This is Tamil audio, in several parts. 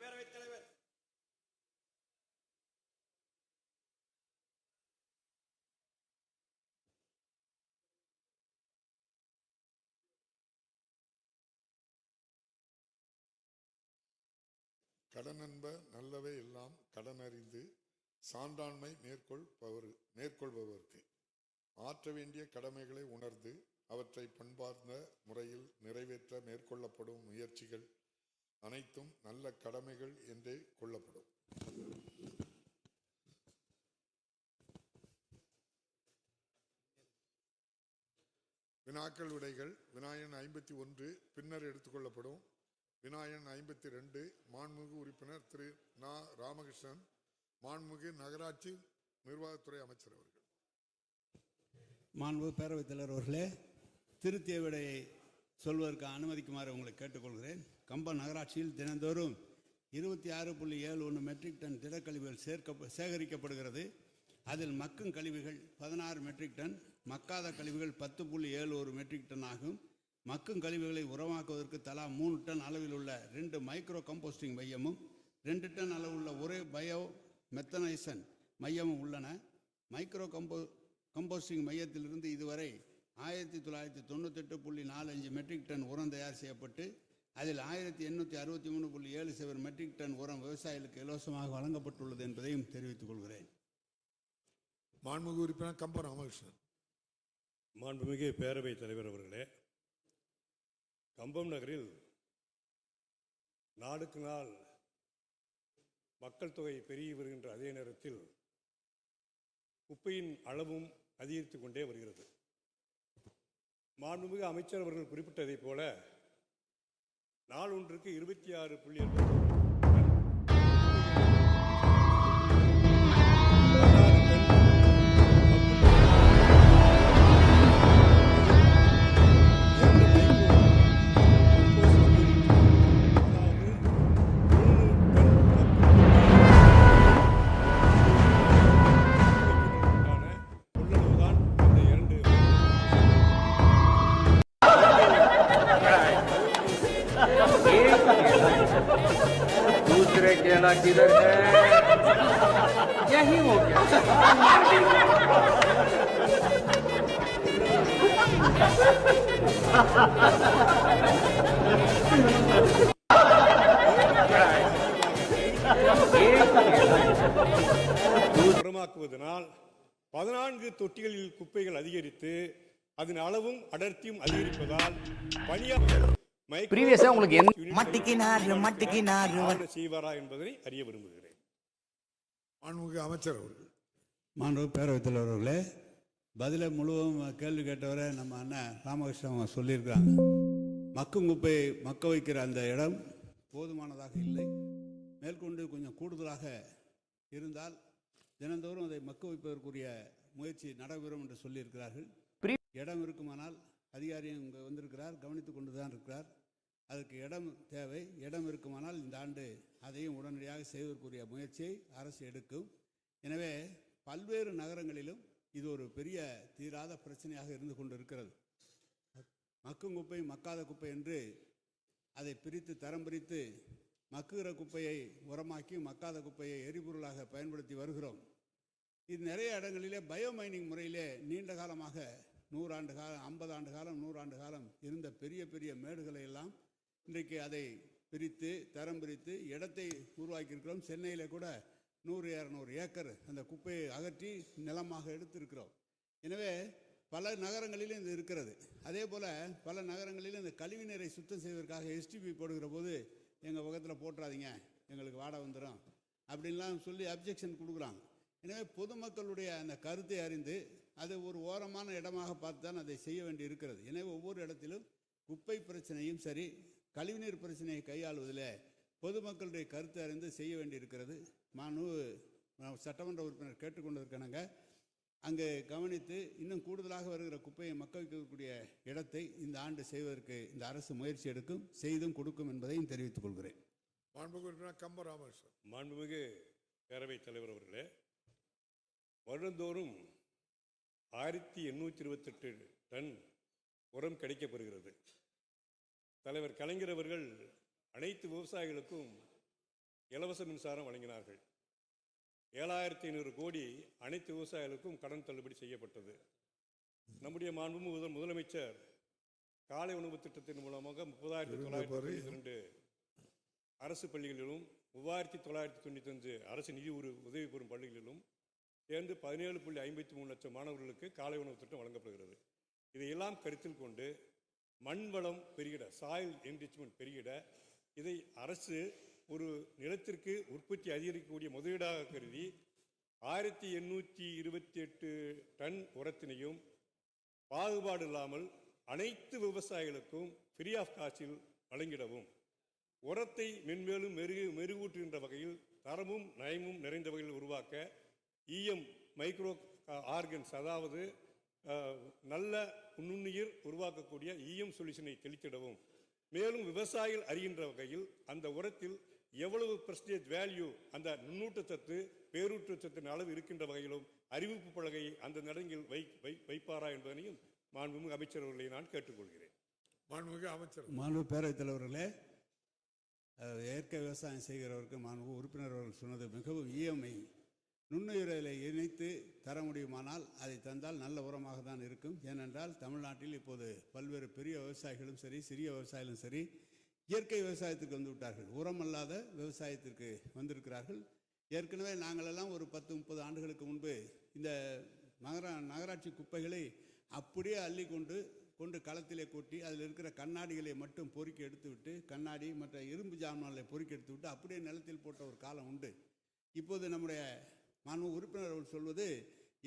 பேரவைத் தலைவர். கடன் என்ப நல்லவை எல்லாம் கடனறிந்து சான்றாண்மை மேற்கொள்பவர் மேற்கொள்பவருக்கு. ஆற்ற வேண்டிய கடமைகளை உணர்ந்து அவற்றை பண்பார்ந்த முறையில் நிறைவேற்ற மேற்கொள்ளப்படும் முயற்சிகள் அனைத்தும் நல்ல கடமைகள் என்றே கொள்ளப்படும். வினாக்கள் விடைகள் வினாயன் ஐம்பத்தி ஒன்று பின்னர் எடுத்துக்கொள்ளப்படும் வினாயன் ஐம்பத்தி ரெண்டு மாண்புமிகு உறுப்பினர் திரு நா. ராமகிருஷ்ணன் மாண்புமிகு நகராட்சி நிர்வாகத்துறை அமைச்சர் அவர்கள். மாண்பு பேரவைத் தலைவர் அவர்களே திருத்திய விடையை சொல்வதற்கு அனுமதிக்குமாறு உங்களை கேட்டுக்கொள்கிறேன். கம்பம் நகராட்சியில் தினந்தோறும் இருபத்தி ஆறு புள்ளி ஏழு ஒன்று மெட்ரிக் டன் திடக்கழிவுகள் சேர்க்க சேகரிக்கப்படுகிறது. அதில் மக்கும் கழிவுகள் பதினாறு மெட்ரிக் டன் மக்காத கழிவுகள் பத்து புள்ளி ஏழு ஒரு மெட்ரிக் டன் ஆகும். மக்கும் கழிவுகளை உரமாக்குவதற்கு தலா மூணு டன் அளவில் உள்ள ரெண்டு மைக்ரோ கம்போஸ்டிங் மையமும் ரெண்டு டன் அளவுள்ள ஒரே பயோ மெத்தனைசன் மையமும் உள்ளன. மைக்ரோ கம்போ கம்போஸ்டிங் மையத்திலிருந்து இதுவரை ஆயிரத்தி தொள்ளாயிரத்தி தொண்ணூத்தெட்டு புள்ளி நாலு அஞ்சு மெட்ரிக் டன் உரம் தயார் செய்யப்பட்டு அதில் ஆயிரத்தி எண்ணூற்றி அறுபத்தி மூணு புள்ளி ஏழு சைபர் மெட்ரிக் டன் உரம் விவசாயிகளுக்கு இலவசமாக வழங்கப்பட்டுள்ளது என்பதையும் தெரிவித்துக் கொள்கிறேன். மாண்புமிகு உறுப்பினர் கம்ப ராமகிருஷ்ணன். மாண்புமிகு பேரவைத் தலைவர் அவர்களே கம்பம் நகரில் நாளுக்கு நாள் மக்கள் தொகை பெருகி வருகின்ற அதே நேரத்தில் குப்பையின் அளவும் அதிகரித்து கொண்டே வருகிறது. மாண்புமிகு அமைச்சர் அவர்கள் குறிப்பிட்டதைப் போல நாள் ஒன்றுக்கு இருபத்தி ஆறு புள்ளி கொள்ளளவுதான் दूसरे केला किधर है यही हो गया உரமாக்குவதனால் பதினான்கு தொட்டிகளில் குப்பைகள் அதிகரித்து அதன் அளவும் அடர்த்தியும் அதிகரிப்பதால் பணியாளர் Previous-ஆ உங்களுக்கு என்ன- யூனிட் மட்டிக்கினாரு, மட்டிக்கினாரு. செய்வாரா என்பதை அறிய விரும்புகிறேன். மாண்புமிகு அமைச்சர் அவர்கள் மாண்பு பேரவைத் தலைவர் அவர்களே பதிலை முழுவதும் கேள்வி கேட்டவரை நம்ம அண்ணன் ராமகிருஷ்ணன் சொல்லியிருக்கிறாங்க. மக்கும் குப்பையை மக்க வைக்கிற அந்த இடம் போதுமானதாக இல்லை. மேற்கொண்டு கொஞ்சம் கூடுதலாக இருந்தால் தினந்தோறும் அதை மக்க வைப்பதற்குரிய முயற்சி நடைபெறும் என்று சொல்லியிருக்கிறார்கள். இடம் இருக்குமானால் அதிகாரியும் இங்கே வந்திருக்கிறார் கவனித்து கொண்டு தான் இருக்கிறார். அதுக்கு இடம் தேவை. இடம் இருக்குமானால் இந்த ஆண்டு அதையும் உடனடியாக செய்வதற்குரிய முயற்சியை அரசு எடுக்கும். எனவே பல்வேறு நகரங்களிலும் இது ஒரு பெரிய தீராத பிரச்சனையாக இருந்து கொண்டு இருக்கிறது மக்கும் குப்பை மக்காத குப்பை என்று அதை பிரித்து தரம் பிரித்து மக்குகிற குப்பையை உரமாக்கி மக்காத குப்பையை எரிபொருளாக பயன்படுத்தி வருகிறோம். இது நிறைய இடங்களிலே பயோமைனிங் முறையிலே நீண்ட காலமாக நூறாண்டு காலம் ஐம்பது ஆண்டு காலம் நூறாண்டு காலம் இருந்த பெரிய பெரிய மேடுகளை எல்லாம் இன்றைக்கு அதை பிரித்து தரம் பிரித்து இடத்தை உருவாக்கியிருக்கிறோம். சென்னையிலே கூட நூறு இரநூறு ஏக்கர் அந்த குப்பையை அகற்றி நிலமாக எடுத்திருக்கிறோம். எனவே பல நகரங்களிலும் இது இருக்கிறது. அதே போல் பல நகரங்களிலும் இந்த கழிவுநீரை சுத்தம் செய்வதற்காக எஸ்டிபி போடுகிற போது எங்கள் பக்கத்தில் போட்டுறாதீங்க எங்களுக்கு வாடகை வந்துடும் அப்படின்லாம் சொல்லி அப்ஜெக்ஷன் கொடுக்குறாங்க. எனவே பொதுமக்களுடைய அந்த கருத்தை அறிந்து அது ஒரு ஓரமான இடமாக பார்த்து தான் அதை செய்ய வேண்டி இருக்கிறது எனவே ஒவ்வொரு இடத்திலும் குப்பை பிரச்சனையும் சரி கழிவுநீர் பிரச்சனையை கையாளுவதில் பொதுமக்களுடைய கருத்தை அறிந்து செய்ய வேண்டி இருக்கிறது மானு சட்டமன்ற உறுப்பினர் கேட்டுக்கொண்டிருக்கணுங்க அங்கே கவனித்து இன்னும் கூடுதலாக வருகிற குப்பையை மக்க வைக்கக்கூடிய இடத்தை இந்த ஆண்டு செய்வதற்கு இந்த அரசு முயற்சி எடுக்கும் செய்தும் கொடுக்கும் என்பதையும் தெரிவித்துக் கொள்கிறேன். மாண்புமிகு கம்ப ராமகிருஷ்ணன் மாண்புமிகு பேரவைத் தலைவர் அவர்களே வருடந்தோறும் ஆயிரத்தி எண்ணூற்றி இருபத்தெட்டு டன் உரம் கிடைக்கப்பெறுகிறது தலைவர் கலைஞர் அவர்கள் அனைத்து விவசாயிகளுக்கும் இலவச மின்சாரம் வழங்கினார்கள். ஏழாயிரத்தி ஐநூறு கோடி அனைத்து விவசாயிகளுக்கும் கடன் தள்ளுபடி செய்யப்பட்டது. நம்முடைய மாண்பு முதல் முதலமைச்சர் காலை உணவு திட்டத்தின் மூலமாக முப்பதாயிரத்தி தொள்ளாயிரத்தி தொண்ணூற்றி ரெண்டு அரசு பள்ளிகளிலும் மூவாயிரத்தி தொள்ளாயிரத்தி தொண்ணூத்தஞ்சு அரசு நிதி உரு உதவி பெறும் பள்ளிகளிலும் சேர்ந்து பதினேழு புள்ளி ஐம்பத்தி மூணு லட்சம் மாணவர்களுக்கு காலை உணவு திட்டம் வழங்கப்படுகிறது. இதையெல்லாம் கருத்தில் கொண்டு மண் வளம் பெருகிட சாயில் என்ரிச்மெண்ட் பெருகிட இதை அரசு ஒரு நிலத்திற்கு உற்பத்தி அதிகரிக்கக்கூடிய முதலீடாக கருதி ஆயிரத்தி எண்ணூற்றி இருபத்தி எட்டு டன் உரத்தினையும் பாகுபாடு இல்லாமல் அனைத்து விவசாயிகளுக்கும் ஃப்ரீ ஆஃப் காஸ்டில் வழங்கிடவும். உரத்தை மென்மேலும் மெருகு மெருகூட்டுகின்ற வகையில் தரமும் நயமும் நிறைந்த வகையில் உருவாக்க இஎம் மைக்ரோ ஆர்கன்ஸ் அதாவது நல்ல நுண்ணுயிர் உருவாக்கக்கூடிய இஎம் சொல்யூஷனை தெளித்திடவும். மேலும் விவசாயிகள் அறிகின்ற வகையில் அந்த உரத்தில் எவ்வளவு பெர்சன்டேஜ் வேல்யூ அந்த நுண்ணூட்டச்சத்து பேரூட்டச்சத்தின் அளவு இருக்கின்ற வகையிலும் அறிவிப்பு பலகை அந்த நடங்கில் வை வை வைப்பாரா என்பதனையும் மாண்புமிகு அமைச்சர் அவர்களை நான் கேட்டுக்கொள்கிறேன். மாண்புமிகு அமைச்சர் மாண்பு பேரவைத் தலைவர்களே இயற்கை விவசாயம் செய்கிறவருக்கு மாண்பு உறுப்பினர் அவர்கள் சொன்னது மிகவும் இஎம்ஐ நுண்ணுயிரலை இணைத்து தர முடியுமானால் அதை தந்தால் நல்ல உரமாக தான் இருக்கும். ஏனென்றால் தமிழ்நாட்டில் இப்போது பல்வேறு பெரிய விவசாயிகளும் சரி சிறிய விவசாயிகளும் சரி இயற்கை விவசாயத்திற்கு வந்து விட்டார்கள். உரம் அல்லாத விவசாயத்திற்கு வந்திருக்கிறார்கள். ஏற்கனவே நாங்களெல்லாம் ஒரு பத்து முப்பது ஆண்டுகளுக்கு முன்பு இந்த நகர நகராட்சி குப்பைகளை அப்படியே அள்ளி கொண்டு கொண்டு களத்திலே கொட்டி அதில் இருக்கிற கண்ணாடிகளை மட்டும் பொறுக்கி எடுத்துவிட்டு கண்ணாடி மற்ற இரும்பு ஜாமான்களை பொறுக்கி எடுத்துவிட்டு அப்படியே நிலத்தில் போட்ட ஒரு காலம் உண்டு. இப்போது நம்முடைய மாண்பு உறுப்பினர் அவர்கள் சொல்வது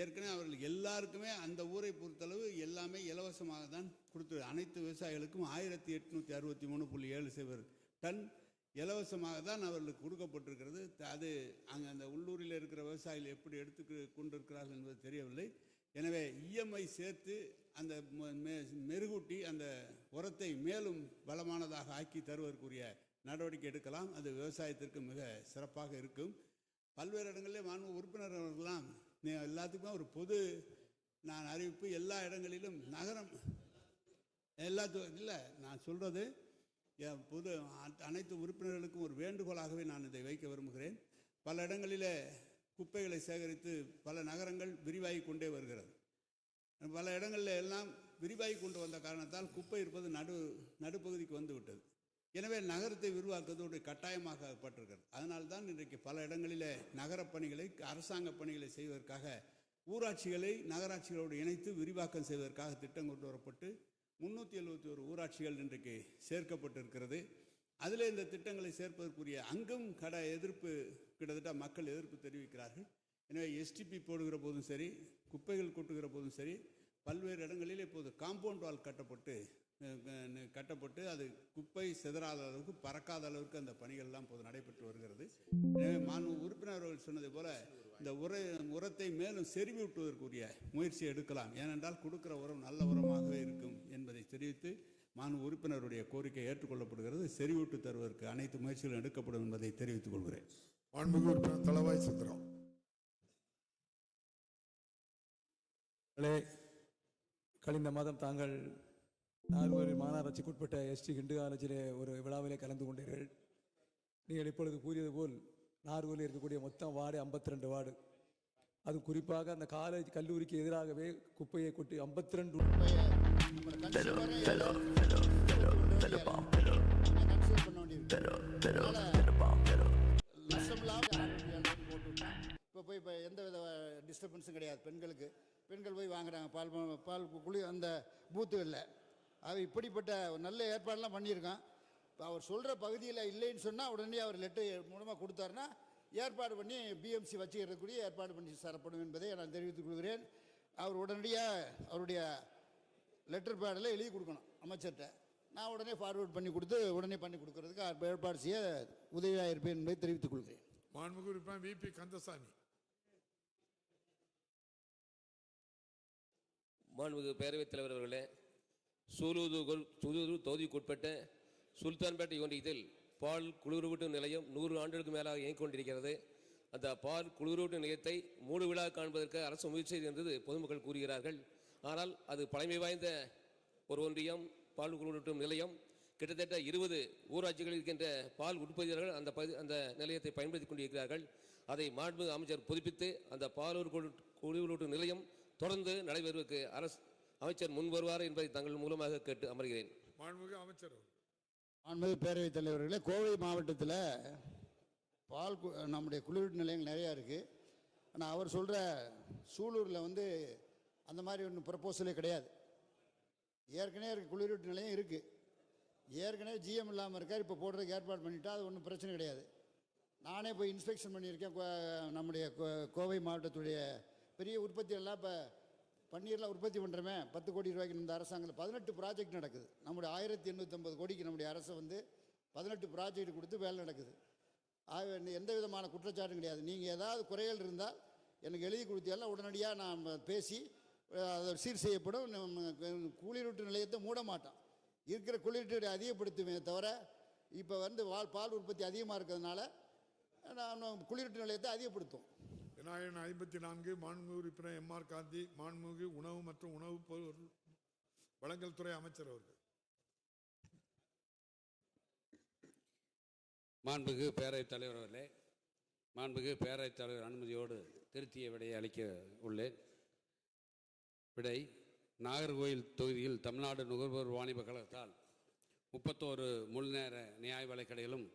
ஏற்கனவே அவர்கள் எல்லாருக்குமே அந்த ஊரை பொறுத்தளவு எல்லாமே இலவசமாக தான் கொடுத்து அனைத்து விவசாயிகளுக்கும் ஆயிரத்தி எட்நூற்றி அறுபத்தி மூணு புள்ளி ஏழு சைபர் டன் இலவசமாக தான் அவர்களுக்கு கொடுக்கப்பட்டிருக்கிறது. அது அங்கே அந்த உள்ளூரில் இருக்கிற விவசாயிகள் எப்படி எடுத்து கொண்டிருக்கிறார்கள் என்பது தெரியவில்லை. எனவே இஎம்ஐ சேர்த்து அந்த மெருகூட்டி அந்த உரத்தை மேலும் பலமானதாக ஆக்கி தருவதற்குரிய நடவடிக்கை எடுக்கலாம். அது விவசாயத்திற்கு மிக சிறப்பாக இருக்கும். பல்வேறு இடங்களிலே மாண்பு உறுப்பினர் அவர்கள்லாம் நீ எல்லாத்துக்குமே ஒரு பொது நான் அறிவிப்பு எல்லா இடங்களிலும் நகரம் எல்லாத்து இல்லை நான் சொல்கிறது என் பொது அனைத்து உறுப்பினர்களுக்கும் ஒரு வேண்டுகோளாகவே நான் இதை வைக்க விரும்புகிறேன். பல இடங்களில் குப்பைகளை சேகரித்து பல நகரங்கள் விரிவாகி கொண்டே வருகிறது. பல இடங்களில் எல்லாம் விரிவாகி கொண்டு வந்த காரணத்தால் குப்பை இருப்பது நடு நடுப்பகுதிக்கு வந்து விட்டது எனவே நகரத்தை விரிவாக்குவதோடு கட்டாயமாக்கப்பட்டிருக்கிறது அதனால்தான் இன்றைக்கு பல இடங்களிலே நகரப்பணிகளை அரசாங்க பணிகளை செய்வதற்காக ஊராட்சிகளை நகராட்சிகளோடு இணைத்து விரிவாக்கம் செய்வதற்காக திட்டம் கொண்டு வரப்பட்டு முன்னூற்றி எழுபத்தி ஒரு ஊராட்சிகள் இன்றைக்கு சேர்க்கப்பட்டிருக்கிறது. அதில் இந்த திட்டங்களை சேர்ப்பதற்குரிய அங்கும் கட எதிர்ப்பு கிட்டத்தட்ட மக்கள் எதிர்ப்பு தெரிவிக்கிறார்கள். எனவே எஸ்டிபி போடுகிற போதும் சரி குப்பைகள் கொட்டுகிற போதும் சரி பல்வேறு இடங்களில் இப்போது காம்பவுண்ட் வால் கட்டப்பட்டு கட்டப்பட்டு அது குப்பை சிதறாத அளவுக்கு பறக்காத அளவுக்கு அந்த பணிகள் எல்லாம் இப்போது நடைபெற்று வருகிறது. எனவே மாண்பு உறுப்பினர் அவர்கள் சொன்னது போல இந்த உர உரத்தை மேலும் செறிவூட்டுவதற்குரிய முயற்சி எடுக்கலாம். ஏனென்றால் கொடுக்கிற உரம் நல்ல உரமாகவே இருக்கும் என்பதை தெரிவித்து மாண்பு உறுப்பினருடைய கோரிக்கை ஏற்றுக்கொள்ளப்படுகிறது. செறிவூட்டு தருவதற்கு அனைத்து முயற்சிகளும் எடுக்கப்படும் என்பதை தெரிவித்துக் கொள்கிறேன். மாண்புமிகு உறுப்பினர் தளவாய் சுந்தரம். கழிந்த மாதம் தாங்கள் நால்வர் மாநகராட்சிக்குட்பட்ட எஸ்டி கிண்டு காலேஜிலே ஒரு விழாவிலே கலந்து கொண்டீர்கள். நீங்கள் இப்பொழுது கூறியது போல் நாகூரில் இருக்கக்கூடிய மொத்தம் வார்டு 52 ரெண்டு வார்டு. அது குறிப்பாக அந்த காலேஜ் கல்லூரிக்கு எதிராகவே குப்பையை கொட்டி 52 ரெண்டு இப்போ போய் இப்போ எந்த வித டிஸ்டர்பன்ஸும் கிடையாது. பெண்களுக்கு பெண்கள் போய் வாங்குறாங்க. பால் பால் குழி அந்த அந்த பூத்துகளில் அது இப்படிப்பட்ட ஒரு நல்ல ஏற்பாடெல்லாம் பண்ணியிருக்கான். இப்போ அவர் சொல்கிற பகுதியில் இல்லைன்னு சொன்னால் உடனே அவர் லெட்டர் மூலமாக கொடுத்தாருன்னா ஏற்பாடு பண்ணி பிஎம்சி வச்சுக்கிறதுக்குரிய ஏற்பாடு பண்ணி தரப்படும் என்பதை நான் தெரிவித்துக் கொள்கிறேன். அவர் உடனடியாக அவருடைய லெட்டர் பேடில் எழுதி கொடுக்கணும் அமைச்சர்கிட்ட. நான் உடனே ஃபார்வேர்ட் பண்ணி கொடுத்து உடனே பண்ணி கொடுக்கறதுக்கு அவர் ஏற்பாடு செய்ய உதவியாக இருப்பேன் என்பதை தெரிவித்துக் கொள்கிறேன். மாண்புமிகு உறுப்பினர் விபி கந்தசாமி. மாண்புமிகு பேரவைத் தலைவர் அவர்களே சூலூர் சூலூர் தொகுதிக்குட்பட்ட சுல்தான்பேட்டை ஒன்றியத்தில் பால் குளிரூட்டும் நிலையம் நூறு ஆண்டுகளுக்கு மேலாக இயங்கிக் கொண்டிருக்கிறது அந்த பால் குளிரூட்டும் நிலையத்தை மூடு விழா காண்பதற்கு அரசு முயற்சி செய்திருந்தது பொதுமக்கள் கூறுகிறார்கள். ஆனால் அது பழமை வாய்ந்த ஒரு ஒன்றியம் பால் குளிரூட்டும் நிலையம். கிட்டத்தட்ட இருபது ஊராட்சிகளில் இருக்கின்ற பால் உற்பத்தியாளர்கள் அந்த பகுதி அந்த நிலையத்தை பயன்படுத்தி கொண்டிருக்கிறார்கள். அதை மாண்பு அமைச்சர் புதுப்பித்து அந்த பாலூர் குளிரூட்டும் நிலையம் தொடர்ந்து நடைபெறுவதற்கு அரசு அமைச்சர் முன் வருவார் என்பதை தங்கள் மூலமாக கேட்டு அமர்கிறேன். மாண்புமிகு அமைச்சர் அவர்கள். மாண்புமிகு பேரவைத் தலைவர்களே கோவை மாவட்டத்தில் பால் கு- நம்முடைய குளிரூட்டு நிலையங்கள் நிறையா இருக்குது ஆனால் அவர் சொல்கிற சூலூரில் வந்து அந்த மாதிரி ஒன்றும் ப்ரப்போசலே கிடையாது. ஏற்கனவே இருக்க குளிரூட்டு நிலையம் இருக்குது ஏற்கனவே ஜிஎம் இல்லாமல் இருக்கார் இப்போ போடுறதுக்கு ஏற்பாடு பண்ணிட்டா அது ஒன்றும் பிரச்சனை கிடையாது. நானே போய் இன்ஸ்பெக்ஷன் பண்ணியிருக்கேன் கோ- நம்முடைய கோ- கோவை மாவட்டத்துடைய பெரிய உற்பத்தி எல்லாம் இப்போ பன்னீரில் உற்பத்தி பண்ணுறோமே பத்து கோடி ரூபாய்க்கு இந்த அரசாங்கத்தில் பதினெட்டு ப்ராஜெக்ட் நடக்குது. நம்முடைய ஆயிரத்தி எண்ணூற்றம்பது கோடிக்கு நம்முடைய அரசு வந்து பதினெட்டு ப்ராஜெக்ட் கொடுத்து வேலை நடக்குது. ஆகவே எந்த விதமான குற்றச்சாட்டும் கிடையாது. நீங்கள் ஏதாவது குறைகள் இருந்தால் எனக்கு எழுதி கொடுத்தீங்கன்னா உடனடியாக நாம் பேசி அதை சீர் செய்யப்படும். நம்ம குளிரூட்டு நிலையத்தை மூட மாட்டோம். இருக்கிற குளிரூட்டு அதிகப்படுத்துமே தவிர இப்போ வந்து வால் பால் உற்பத்தி அதிகமாக இருக்கிறதுனால நான் குளிரூட்டு நிலையத்தை அதிகப்படுத்தும் விநாயகன் ஐம்பத்தி நான்கு மாண்புமிகு உறுப்பினர் எம் ஆர் காந்தி மாண்புமிகு உணவு மற்றும் உணவு பொருள் வழங்கல் துறை அமைச்சர் அவர்கள். மாண்புகு பேரவைத் தலைவர் அவர்களே மாண்புகு பேரவைத் தலைவர் அனுமதியோடு திருத்திய விடையை அளிக்க உள்ளேன். விடை நாகர்கோயில் தொகுதியில் தமிழ்நாடு நுகர்வோர் வாணிப கழகத்தால் முப்பத்தோரு முழுநேர நியாய வலைக்கடைகளும்